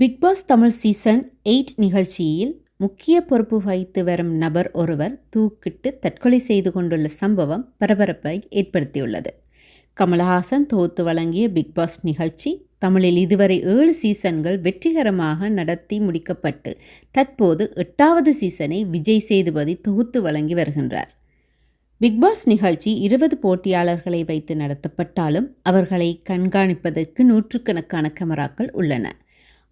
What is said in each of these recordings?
Bigg Boss Tamil season eight நிகழ்ச்சியில் முக்கிய பொறுப்பு வகித்து வரும் நபர் ஒருவர் தூக்கிட்டு தற்கொலை செய்து கொண்டுள்ள சம்பவம் பரபரப்பை ஏற்படுத்தியுள்ளது. கமலஹாசன் தொகுத்து வழங்கிய பிக்பாஸ் நிகழ்ச்சி தமிழில் இதுவரை ஏழு சீசன்கள் வெற்றிகரமாக நடத்தி முடிக்கப்பட்டு தற்போது எட்டாவது சீசனை விஜய் சேதுபதி தொகுத்து வழங்கி வருகின்றார். பிக்பாஸ் நிகழ்ச்சி இருபது போட்டியாளர்களை வைத்து நடத்தப்பட்டாலும் அவர்களை கண்காணிப்பதற்கு நூற்றுக்கணக்கான கேமராக்கள் உள்ளன.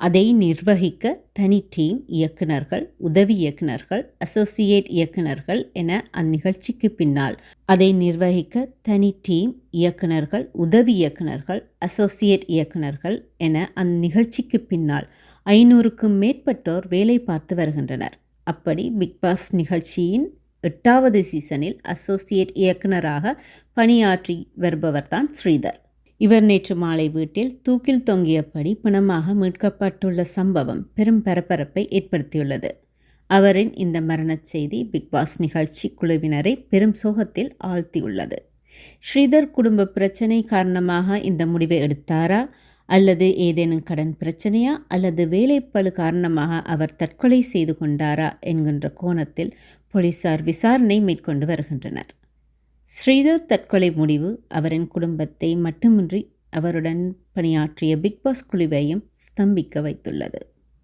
அதை நிர்வகிக்க தனி டீம் இயக்குனர்கள் உதவி இயக்குனர்கள் அசோசியேட் இயக்குனர்கள் என அந்நிகழ்ச்சிக்கு பின்னால். அதை நிர்வகிக்க தனி டீம் இயக்குனர்கள் உதவி இயக்குனர்கள் அசோசியேட் இயக்குனர்கள் என அந்நிகழ்ச்சிக்கு பின்னால் ஐநூறுக்கும் மேற்பட்டோர் வேலை பார்த்து வருகின்றனர். அப்படி பிக்பாஸ் நிகழ்ச்சியின் எட்டாவது சீசனில் அசோசியேட் இயக்குனராக பணியாற்றி வருபவர்தான் ஸ்ரீதர். இவர் நேற்று மாலை வீட்டில் தூக்கில் தொங்கியபடி பிணமாக மீட்கப்பட்டுள்ள சம்பவம் பெரும் பரபரப்பை ஏற்படுத்தியுள்ளது. அவரின் இந்த மரணச் செய்தி பிக்பாஸ் நிகழ்ச்சி குழுவினரை பெரும் சோகத்தில் ஆழ்த்தியுள்ளது. ஸ்ரீதர் குடும்ப பிரச்சனை காரணமாக இந்த முடிவை எடுத்தாரா? அல்லது ஏதேனும் கடன் பிரச்சனையா? அல்லது வேலைப்பழு காரணமாக அவர் தற்கொலை செய்து கொண்டாரா? என்கின்ற கோணத்தில் போலீசார் விசாரணை மேற்கொண்டு வருகின்றனர். ஸ்ரீதர் தற்கொலை முடிவு அவரின் குடும்பத்தை மட்டுமின்றி அவருடன் பணியாற்றிய பிக்பாஸ் குழுவையும் ஸ்தம்பிக்க வைத்துள்ளது.